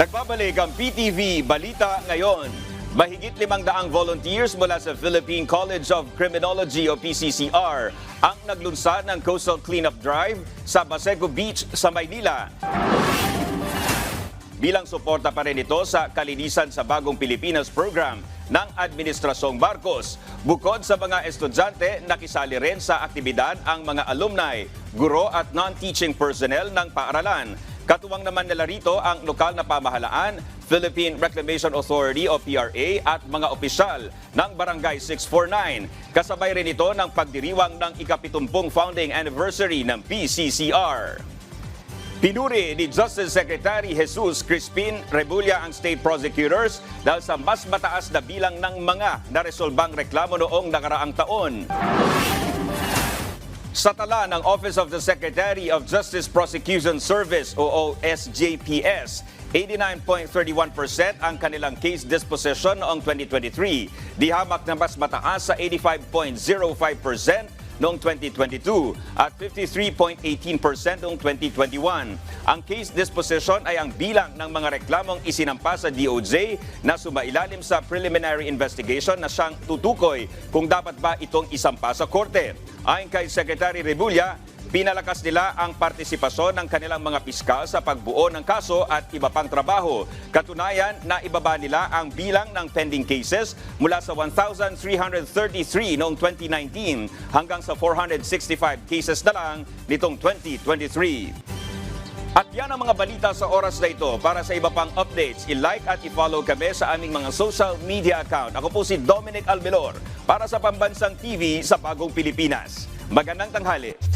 Nagbabalik ang PTV Balita ngayon. Mahigit limang daang volunteers mula sa Philippine College of Criminology o PCCR ang naglunsad ng Coastal Cleanup Drive sa Baseco Beach sa Maynila. Bilang suporta pa rin ito sa Kalinisan sa Bagong Pilipinas program ng Administrasyong Marcos. Bukod sa mga estudyante, nakisali rin sa aktibidad ang mga alumni, guro at non-teaching personnel ng paaralan. Katuwang naman nila rito ang lokal na pamahalaan, Philippine Reclamation Authority o PRA at mga opisyal ng Barangay 649. Kasabay rin ito ng pagdiriwang ng ikapitumpung founding anniversary ng PCCR. Pinuri ni Justice Secretary Jesus Crispin Rebulla ang state prosecutors dahil sa mas mataas na bilang ng mga naresolbang reklamo noong nakaraang taon. Sa tala ng Office of the Secretary of Justice Prosecution Service o OSJPS, 89.31% ang kanilang case disposition noong 2023. Di hamak na mas mataas sa 85.05% noong 2022 at 53.18% noong 2021. Ang case disposition ay ang bilang ng mga reklamong isinampa sa DOJ na sumailalim sa preliminary investigation na siyang tutukoy kung dapat ba itong isampa sa korte. Ayon kay Secretary Rebulla, Pinalakas nila ang partisipasyon ng kanilang mga piskal sa pagbuo ng kaso at iba pang trabaho. Katunayan na ibaba nila ang bilang ng pending cases mula sa 1,333 noong 2019 hanggang sa 465 cases na lang nitong 2023. At yan ang mga balita sa oras na ito. Para sa iba pang updates, i-like at i-follow kami sa aming mga social media account. Ako po si Dominic Albilor para sa Pambansang TV sa Bagong Pilipinas. Magandang tanghali.